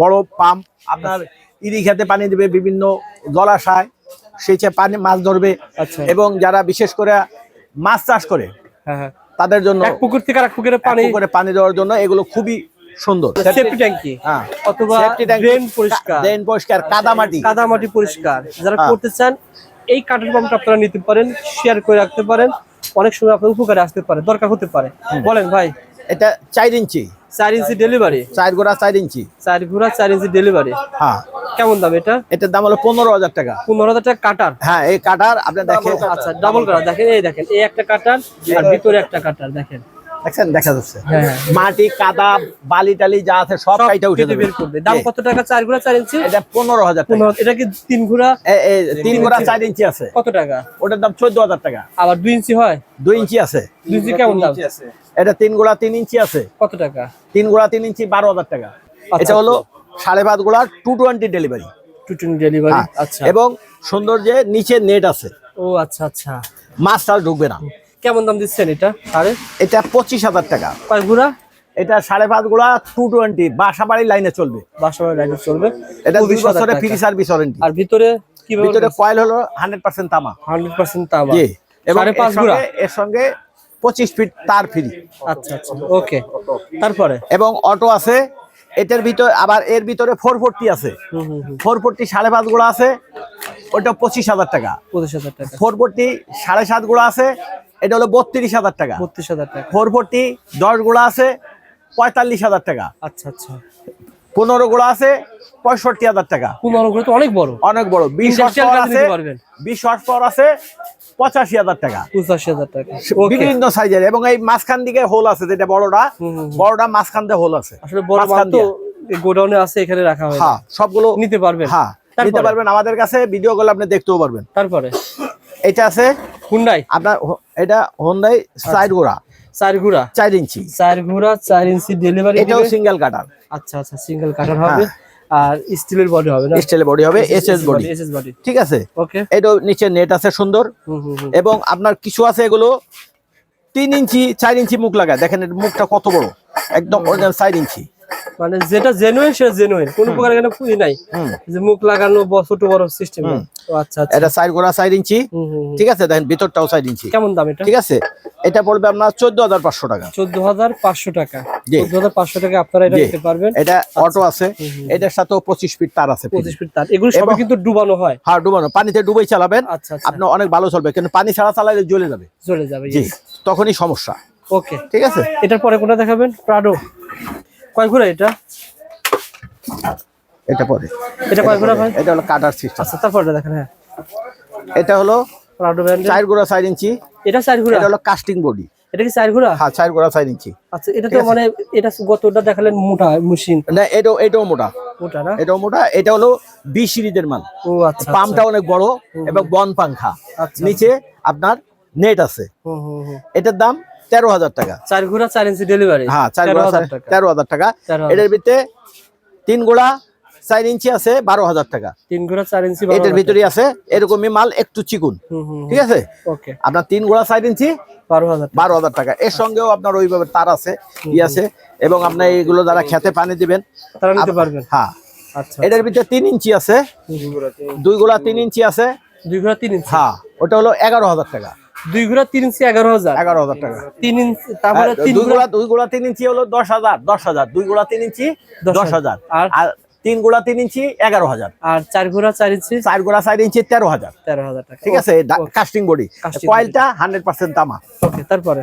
বড় পাম্প আপনার ইরি খেতে পানি দেবে বিভিন্ন জলাশয় সেচে পানি মাছ ধরবে। আচ্ছা। এবং যারা বিশেষ করে মাছ চাষ করে হ্যাঁ হ্যাঁ। তাদের জন্য পুকুর থেকে আরেক পুকুরে পানি করে পানি দেওয়ার জন্য এগুলো খুবই সুন্দর। সেফটি ট্যাঙ্কি হ্যাঁ। অথবা ড্রেন পরিষ্কার। ড্রেন পরিষ্কার কাদামাটি কাদামাটি পরিষ্কার। যারা। করতে চান এই কাঠের পাম্পটা আপনারা নিতে পারেন শেয়ার করে রাখতে পারেন। অনেক সময় আপনার উপকারে আসতে পারে দরকার হতে পারে। বলেন ভাই। এটা চার ইঞ্চি। চার ইঞ্চি ডেলিভারি চার ঘোড়া চার ইঞ্চি। চার ঘোড়া চার ইঞ্চি ডেলিভারি হ্যাঁ। কেমন দাম এটা? এটার দাম হলো পনেরো হাজার টাকা। পনেরো হাজার টাকা কাটার হ্যাঁ এই কাটার আপনি দেখেন। আচ্ছা ডাবল কাটার দেখেন এই দেখেন এই একটা কাটার আর ভিতরে একটা কাটার দেখেন। দেখছেন? দেখা যাচ্ছে। হ্যাঁ হ্যাঁ। মাটি কাদা বালি টালি যা আছে সব কাইটা উঠে দেবে বের করবে। দাম কত টাকা? চার ঘোড়া চার ইঞ্চি? এটা পনেরো হাজার পনেরো এটা কি তিন ঘোড়া? তিন গোড়া চার ইঞ্চি আছে। কত টাকা? ওটার দাম চোদ্দ হাজার টাকা। আবার দুই ইঞ্চি হয়? দুই ইঞ্চি আছে। দুই ইঞ্চি কেমন দাম? এটা তিন গোড়া তিন ইঞ্চি আছে। কত টাকা? তিন গোড়া তিন ইঞ্চি বারো হাজার টাকা। এটা হলো সাড়ে পাঁচ গোড়া টু টোয়েন্টি ডেলিভারি টুটুন ডেলিভারি আচ্ছা। এবং সৌন্দর্যে নিচে নেট আছে। ও আচ্ছা আচ্ছা। মাছ টাছ ঢুকবে না। কেমন দাম দিচ্ছেন এটা আরে এটা পঁচিশ হাজার টাকা। কয় ঘোড়া? এটা সাড়ে পাঁচ গোড়া টু টোয়েন্টি বাসা বাড়ির লাইনে চলবে। বাসা লাইনে চলবে। এটা দুই বছরে ফ্রি সার্ভিস ওয়ারেন্টি আর ভিতরে কি ভিতরে কয়েল হলো হান্ড্রেড পার্সেন্ট তামা। হান্ড্রেড পার্সেন্ট তামা। জি। এবং এর পাঁচ সঙ্গে- এর সঙ্গে পঁচিশ ফিট তার ফ্রি আচ্ছা আচ্ছা। ওকে তারপরে? এবং অটো আছে। এটার ভিতরে আবার এর ভিতরে ফোর ফোরটি আছে। ফোর ফোরটি সাড়ে পাঁচ গোড়া আছে। ওটা পঁচিশ হাজার টাকা। পঁচিশ হাজার টাকা। ফোর ফোরটি সাড়ে সাত গোড়া আছে। এটা হলো বত্রিশ হাজার টাকা। বত্রিশ হাজার টাকা। ফোর ফোরটি দশ গোড়া আছে পঁয়তাল্লিশ হাজার টাকা। আচ্ছা আচ্ছা। পনেরো গোড়া আছে পঁয়ষট্টি হাজার টাকা। পনেরো ঘোড়া তো অনেক বড়। অনেক বড়। বিশ আছে বিশ হর্স পাওয়ার আছে পঁচাশি হাজার টাকা। পঁচাশি হাজার টাকা। বিভিন্ন সাইজের এবং এই মাঝখান দিকে হোল আছে যেটা বড়টা। বড়টা মাঝখান দিয়ে হোল আছে। আসলে বড়। গোডাউনে আছে এখানে রাখা হয় হ্যাঁ সবগুলো নিতে পারবেন। হ্যাঁ নিতে পারবেন আমাদের কাছে ভিডিও গুলো আপনি দেখতেও পারবেন। তারপরে? এটা আছে হুন্ডাই? আপনার এটা হোন্ডাই আচ্ছা। সাইড গোড়া চার ঘোড়া? চার ইঞ্চি। চার ঘোড়া চার ইঞ্চি ডেলিভারি এটাও সিঙ্গেল কাটার আচ্ছা আচ্ছা সিঙ্গেল কাটার হবে। আর স্টিলের বডি হবে না? স্টাইল বডি হবে এসএস বডি এসএস বডি ঠিক আছে? ওকে এটাও নিচে নেট আছে সুন্দর। এবং আপনার কিছু আছে এগুলো তিন ইঞ্চি চার ইঞ্চি মুখ লাগায়। দেখেন মুখটা কত বড়? একদম চার ইঞ্চি। মানে যেটা জেনুইন সেটা জেনুইন কোনো প্রকার এখানে পুঁজি নাই। যে মুখ লাগানো ছোট বড় সিস্টেম আচ্ছা আচ্ছা। এটা সাইড গোড়া চার ইঞ্চি। ঠিক আছে দেখেন ভিতরটাও সাইড ইঞ্চি। কেমন দাম এটা? ঠিক আছে। এটা পড়বে আপনার চোদ্দ হাজার পাঁচশো টাকা। চোদ্দ হাজার পাঁচশো টাকা। চোদ্দ হাজার পাঁচশো টাকা আপনারা এটা নিতে পারবেন। এটা অটো আছে। এটার সাথেও পঁচিশ ফিট তার আছে পঁচিশ ফিট তার। এগুলো সবই কিন্তু ডুবানো হয়। হ্যাঁ ডুবানো। পানিতে ডুবাই চালাবেন। আচ্ছা আচ্ছা। আপনার অনেক ভালো চলবে। কিন্তু পানি ছাড়া চালালে জ্বলে যাবে। চলে যাবে জি। তখনই সমস্যা। ওকে ঠিক আছে? এটার পরে কোনটা দেখাবেন? প্রাডো কয় ঘোড়া এটা? এটা পরে। এটা কয় ঘোড়া ভাই? এটা হলো কাটার সিস্টেম আচ্ছা তারপরে দেখেন হ্যাঁ। এটা হলো প্রাডো ব্র্যান্ডের চার গোড়া চার ইঞ্চি। এটা চার ঘোড়া? এটা হলো কাস্টিং বডি এটা কি চার ঘোড়া? হ্যাঁ চার গোড়া চার ইঞ্চি। আচ্ছা এটা তো মানে এটা গতটা দেখালেন মোটা মেশিন না এটাও এটাও মোটা। মোটা না? এটাও মোটা। এটা হলো বি সিরিজের মাল। ও আচ্ছা পাম্পটা অনেক বড় এবং বন পাংখা। আচ্ছা। নিচে আপনার নেট আছে। হুম হুম হুম। এটার দাম তেরো হাজার টাকা। চার ঘোড়া চার ইঞ্চি ডেলিভারি হ্যাঁ চার টাকা। তেরো হাজার টাকা। এটার ভিতরে তিন গোড়া চার ইঞ্চি আছে বারো হাজার টাকা। তিন ঘোড়া চার ইঞ্চি এটার ভিতরে আছে এরকমই মাল একটু চিকুন। ঠিক আছে? আপনার তিন গোড়া চার ইঞ্চি বারো হাজার বারো হাজার টাকা। এর সঙ্গেও আপনার ওইভাবে তার আছে ই আছে এবং আপনার এইগুলো যারা খেতে পানি দিবেন তারা নিতে পারবেন। হ্যাঁ। আচ্ছা। এটার ভিতরে তিন ইঞ্চি আছে দুই গোড়া তিন ইঞ্চি আছে। দুই ঘোড়া তিন ইঞ্চি। হ্যাঁ ওটা হলো এগারো হাজার টাকা। দুই ঘোড়া তিন ইঞ্চি এগারো হাজার। এগারো হাজার টাকা। তিন ইঞ্চি তারপরে দুই ঘোড়া গোড়া দুই গোড়া তিন ইঞ্চি হলো দশ হাজার দশ হাজার। দুই গোড়া তিন ইঞ্চি দশ হাজার। আর? তিন গোড়া তিন ইঞ্চি এগারো হাজার। আর চার ঘোড়া চার ইঞ্চি চার গোড়া চার ইঞ্চি তেরো হাজার। তেরো হাজার টাকা। ঠিক আছে কাস্টিং বডি কয়েলটা হান্ড্রেড পার্সেন্ট তামা। ওকে তারপরে।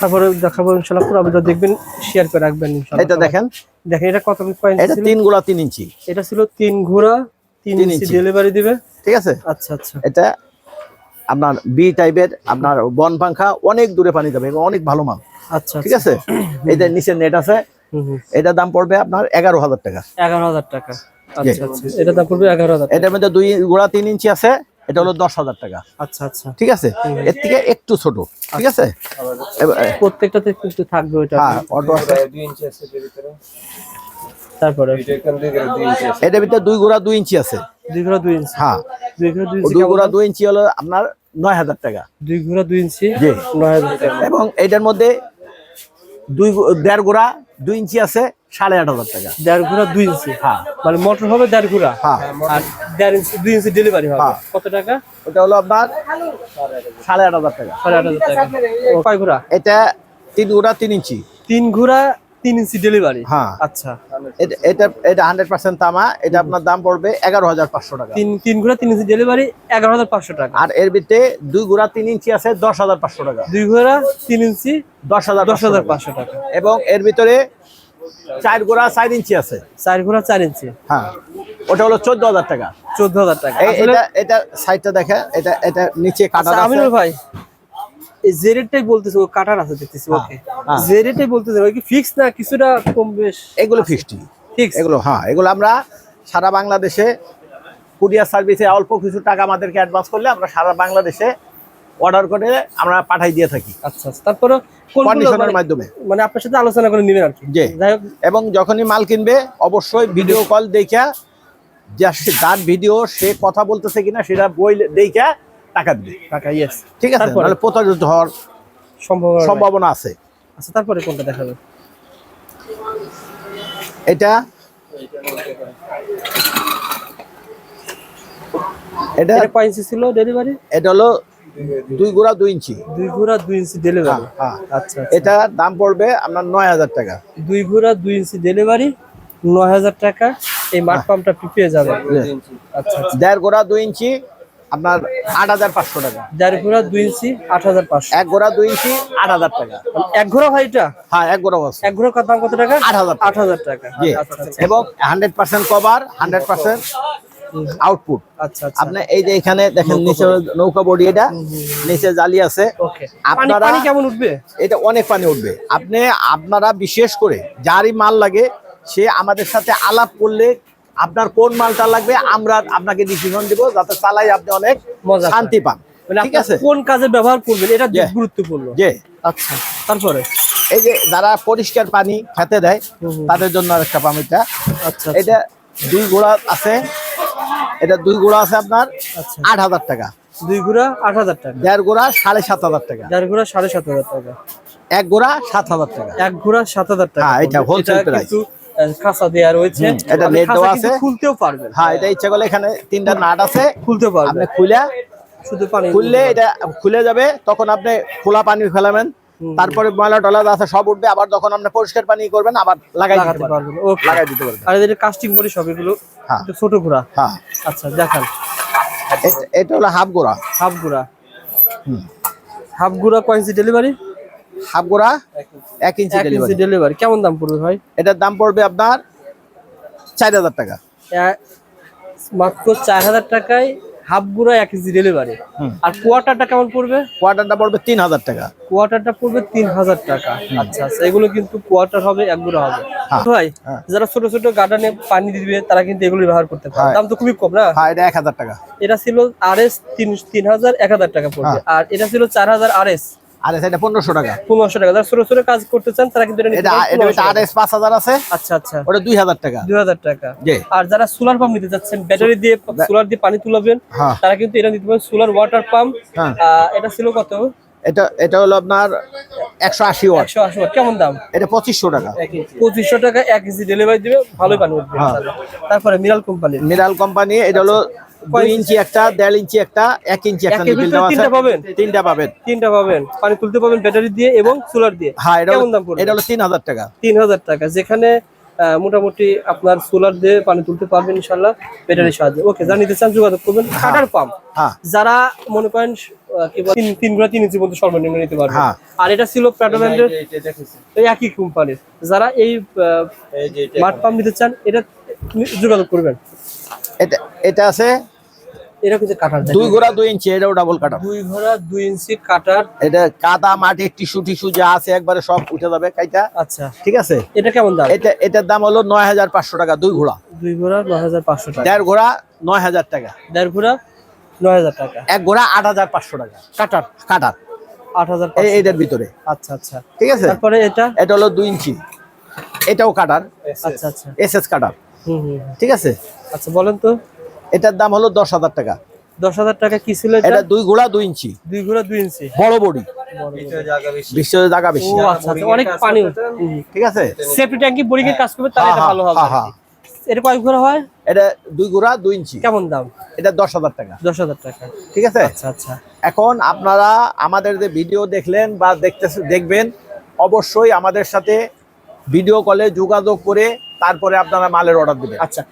তারপরে দেখাবো ইনশাল্লাহ পুরো আপনারা দেখবেন শেয়ার করে রাখবেন এটা দেখেন। দেখেন এটা কত কয়েন এটা তিন গোড়া তিন ইঞ্চি। এটা ছিল তিন ঘোড়া তিন ইঞ্চি। ডেলিভারি দিবে। ঠিক আছে? আচ্ছা আচ্ছা। এটা আপনার বি টাইপের আপনার বন পাংখা অনেক দূরে পানি যাবে অনেক ভালো মাল। আচ্ছা ঠিক আছে? এটা নিচে নেট আছে। হুম হুম। এটার দাম পড়বে আপনার এগারো হাজার টাকা। এগারো হাজার টাকা। আচ্ছা আচ্ছা। এটা দাম পড়বে এগারো হাজার এটার মধ্যে দুই গোড়া তিন ইঞ্চি আছে এটা হলো দশ হাজার টাকা। আচ্ছা আচ্ছা। ঠিক আছে? এর থেকে একটু ছোট। ঠিক আছে? প্রত্যেকটাতে কিন্তু থাকবে ওইটা। হ্যাঁ অটো আছে। তারপরে? এটার ভিতরে দুই গোড়া দুই ইঞ্চি আছে। দুই ঘোড়া দুই ইঞ্চি। হ্যাঁ। দুই ঘোড়া দুই ইঞ্চি দুই ইঞ্চি হলো আপনার নয় হাজার টাকা। দুই ঘোড়া দুই ইঞ্চি জি। নয় হাজার টাকা। এবং এটার মধ্যে দুই দেড় গোড়া দুই ইঞ্চি আছে সাড়ে আট হাজার টাকা। দেড় ঘোড়া দুই ইঞ্চি? হ্যাঁ। মানে মোটর হবে দেড় ঘোড়া? হ্যাঁ। আর দেড় ইঞ্চি দুই ইঞ্চি ডেলিভারি হবে। হ্যাঁ। কত টাকা? ওটা হলো আপনার সাড়ে আট হাজার টাকা। সাড়ে আট হাজার টাকা। কয় ঘোড়া? এটা তিন গোড়া তিন ইঞ্চি। তিন ঘোড়া তিন ইঞ্চি ডেলিভারি হ্যাঁ। আচ্ছা। এটা- এটা এটা হান্ড্রেড পার্সেন্ট তামা এটা আপনার দাম পড়বে এগারো হাজার পাঁচশো টাকা। তিন তিন ঘোড়া তিন ইঞ্চি ডেলিভারি এগারো হাজার পাঁচশো টাকা। আর এর ভিতরে দুই গোড়া তিন ইঞ্চি আছে দশ হাজার পাঁচশো টাকা। দুই ঘোড়া তিন ইঞ্চি দশ হাজার দশ হাজার পাঁচশো টাকা। এবং এর ভিতরে চার গোড়া চার ইঞ্চি আছে। চার ঘোড়া চার ইঞ্চি। হ্যাঁ। ওটা হলো চোদ্দ হাজার টাকা। চোদ্দ হাজার টাকা। এটা এটা সাইডটা দেখে এটা এটা নিচে কাটা আচ্ছা, আমিনুল ভাই এই বলতেছে ও কাটার আছে দেখতেছি হ্যাঁ, ওকে। হ্যাঁ। বলতেছে ওই কি ফিক্স না কিছুটা কম বেশ? এগুলো ফিক্সটি ফিক্স এগুলো হ্যাঁ এগুলো আমরা সারা বাংলাদেশে কুরিয়ার সার্ভিসে অল্প কিছু টাকা আমাদেরকে অ্যাডভান্স করলে আমরা সারা বাংলাদেশে অর্ডার করে আমরা পাঠাই দিয়ে থাকি। আচ্ছা আচ্ছা। তারপরে কন্ডিশনের মানে- মাধ্যমে। মানে আপনার সাথে আলোচনা করে নেবেন আর কি। যাই হোক। এবং যখনই মাল কিনবে অবশ্যই ভিডিও কল দেখা যা তার ভিডিও সে কথা বলতেছে কিনা সেটা বই দেখা টাকা দিবে। টাকা ইয়েস ঠিক আছে তাহলে প্রতারিত হওয়ার সম্ভব সম্ভাবনা আছে। আচ্ছা তারপরে কোনটা দেখাবে? এটা? এটা? এটা কয় ইঞ্চি ছিল ডেলিভারি এটা হলো দুই গোড়া দুই ইঞ্চি। দুই ঘোড়া দুই ইঞ্চি ডেলিভারি হ্যাঁ আচ্ছা আচ্ছা। এটা দাম পড়বে আপনার নয় হাজার টাকা। দুই ঘোড়া দুই ইঞ্চি ডেলিভারি নয় হাজার টাকা। এই মাঠ পাম্পটা আপনি পেয়ে যাবেন। আচ্ছা আচ্ছা। দেড় গোড়া দুই ইঞ্চি আপনার আট হাজার পাঁচশো টাকা। দেড় ঘোড়া দুই ইঞ্চি আট হাজার পাঁচশো। এক গোড়া দুই ইঞ্চি আট হাজার টাকা। এক ঘোড়া ভাই এটা? হ্যাঁ এক আছে। এক ঘোড়া কত দাম কত টাকা? আট হাজার আট হাজার টাকা। জি। আচ্ছা আচ্ছা এবং hundred percent cover hundred percent output. আচ্ছা আচ্ছা। আপনি এই যে এখানে দেখেন নিচে নৌকা বডি এটা নিচে জালি আছে। আপনারা- কেমন উঠবে? এটা অনেক পানি উঠবে। আপনি আপনারা বিশেষ করে যারই মাল লাগে সে আমাদের সাথে আলাপ করলে আপনার কোন মালটা লাগবে আমরা আপনাকে ডিসিশন দিব যাতে চালাই আপনি অনেক মজা শান্তি পান। মানে ঠিক আছে? কোন কাজে ব্যবহার করবেন এটা গুরুত্বপূর্ণ। যে আচ্ছা তারপরে? এই যে যারা পরিষ্কার পানি খেতে দেয়। তাদের জন্য আরেকটা পামিটা আচ্ছা এটা দুই গোড়া আছে এটা দুই গোড়া আছে আপনার আচ্ছা। আট হাজার টাকা। দুই ঘোড়া আট হাজার টাকা। দেড় গোড়া সাড়ে সাত হাজার টাকা। দেড় ঘোড়া সাড়ে সাত হাজার টাকা। এক গোড়া সাত হাজার টাকা। এক ঘোড়া সাত হাজার টাকা। হ্যাঁ, এটা হোলসেল wholesale এটা। খাঁচা দেওয়া রয়েছে। এটা আপনি দেওয়া আছে। খুলতেও পারবেন। হ্যাঁ এটা ইচ্ছা করলে এখানে তিনটা নাট আছে। খুলতে আপনি পারবেন খুলে শুধু পানি খুললে এটা খুলে যাবে তখন আপনি খোলা পানি ফেলাবেন। তারপরে ময়লা টলা আছে সব উঠবে আবার যখন আপনি পরিষ্কার পানি করবেন আবার লাগাই দিতে পারবেন। লাগাই দিতে পারবেন। আর এদের কাস্টিং বডি সব এগুলো হ্যাঁ। ছোট ঘোড়া হ্যাঁ। আচ্ছা দেখান। এটা- এটা হলো হাফ গোড়া। হাফ গুড়া। হুম। হাফ গুড়া কয় ইঞ্চি ডেলিভারি? হাফ গোড়া এক ইঞ্চি ইঞ্চি ডেলিভারি কেমন দাম পড়বে ভাই? এটার দাম পড়বে আপনার চার হাজার টাকা। মাত্র চার হাজার টাকায় হাফ গুড়া এক ইঞ্চি ডেলিভারি আর কেমন পড়বে? কোয়ার্টারটা পড়বে তিন হাজার টাকা। কোয়ার্টারটা পড়বে তিন হাজার টাকা। আচ্ছা আচ্ছা এগুলো কিন্তু কোয়ার্টার হবে এক গুঁড়া হবে। হ্যাঁ। ভাই হ্যাঁ। যারা ছোট ছোট গার্ডেনে পানি দিবে তারা কিন্তু এগুলো ব্যবহার করতে পারে। হ্যাঁ। দাম তো খুবই কম না? হ্যাঁ এটা এক হাজার টাকা। এটা ছিল আর এস তিন তিন হাজার এক হাজার টাকা পড়বে। আর এটা ছিল চার হাজার আর এস আর এটা পনেরোশো টাকা। পনেরোশো টাকা। যারা ছোট ছোট কাজ করতে চান তারা কিন্তু এটা এটা পারেন। এটা 1500 আর টাকা। এস পাঁচ হাজার আছে। আচ্ছা আচ্ছা। ওটা দুই হাজার টাকা। দুই হাজার টাকা। জি। আর যারা সোলার পাম্প নিতে চাচ্ছেন ব্যাটারি দিয়ে সোলার দিয়ে পানি তুলাবেন হ্যাঁ। তারা কিন্তু এটা নিতে পারেন সোলার ওয়াটার পাম্প এটা ছিল কত? এটা এটা হলো আপনার একশো আশি ওয়াট। একশো আশি watt। কেমন দাম? এটা পঁচিশশো টাকা। পঁচিশশো টাকা এক কেজি ডেলিভারি দিবে ভালোই পানি উঠবে হ্যাঁ। তারপরে মিরাল কোম্পানি মিনারেল কোম্পানি এটা হলো দুই ইঞ্চি একটা দেড় ইঞ্চি একটা এক ইঞ্চি একটা দেওয়া তিনটা আছে। পাবেন? তিনটা পাবেন। তিনটা পাবেন। পানি তুলতে পাবেন ব্যাটারি দিয়ে এবং সোলার দিয়ে। হ্যাঁ এটা দাম পড়বে? এটা হলো তিন হাজার টাকা। তিন হাজার টাকা। যেখানে আহ, মোটামুটি আপনার সোলার দিয়ে পানি তুলতে পারবেন ইনশাল্লাহ ব্যাটারির সাহায্যে। ওকে যা নিতে চান যোগাযোগ করবেন। কাটার পাম্প হ্যাঁ। যারা মনে করেন তিন তিন গুণা তিন ইঞ্চি পর্যন্ত সর্বনিম্ন নিতে পারবেন। হ্যাঁ। আর এটা ছিল একই কোম্পানির যারা এই মাঠ পাম্প নিতে চান এটা যোগাযোগ করবেন। এটা এটা আছে কাটার দুই গোড়া দুই ইঞ্চি এটাও ডাবল কাটার দুই ঘোড়া দুই ইঞ্চি কাটার। এটা কাদা মাটি টিস্যু টিস্যু যা আছে একবারে সব উঠে যাবে কাইটা। আচ্ছা। ঠিক আছে? এটা কেমন দাম? এটা এটার দাম হলো নয় হাজার পাঁচশো টাকা দুই ঘোড়া। দুই ঘোড়া নয় হাজার পাঁচশো টাকা। দেড় ঘোড়া নয় হাজার টাকা। দেড় ঘোড়া নয় হাজার টাকা। এক ঘোড়া আট হাজার পাঁচশো টাকা। কাটার কাটার। আট হাজার এই এইটার ভিতরে। আচ্ছা আচ্ছা। ঠিক আছে? তারপরে এটা? এটা হলো দুই ইঞ্চি। এটাও কাটার। আচ্ছা আচ্ছা। S S cutter. হুম হুম হুম। ঠিক আছে? আচ্ছা বলেন তো। এটার দাম হলো দশ হাজার টাকা। দশ হাজার টাকা কি ছিল এটা? দুই ঘোড়া দুই ইঞ্চি। দুই ঘোড়া দুই ইঞ্চি। বড় বডি। বৃষ্টিতে জায়গা বেশি। ও আচ্ছা আচ্ছা অনেক পানি। ঠিক আছে? সেফটি ট্যাঙ্কি বোরিং কাজ করবে? তাহলে এটা হ্যাঁ, ভালো হবে। এটা কয় ঘোরা হয়? এটা দুই গুড়া দুই ইঞ্চি। কেমন দাম? এটা দশ হাজার টাকা। দশ হাজার টাকা। ঠিক আছে? আচ্ছা আচ্ছা। এখন আপনারা আমাদের যে ভিডিও দেখলেন বা দেখতে দেখবেন অবশ্যই আমাদের সাথে ভিডিও কলে যোগাযোগ করে তারপরে আপনারা মালের অর্ডার দেবেন। আচ্ছা।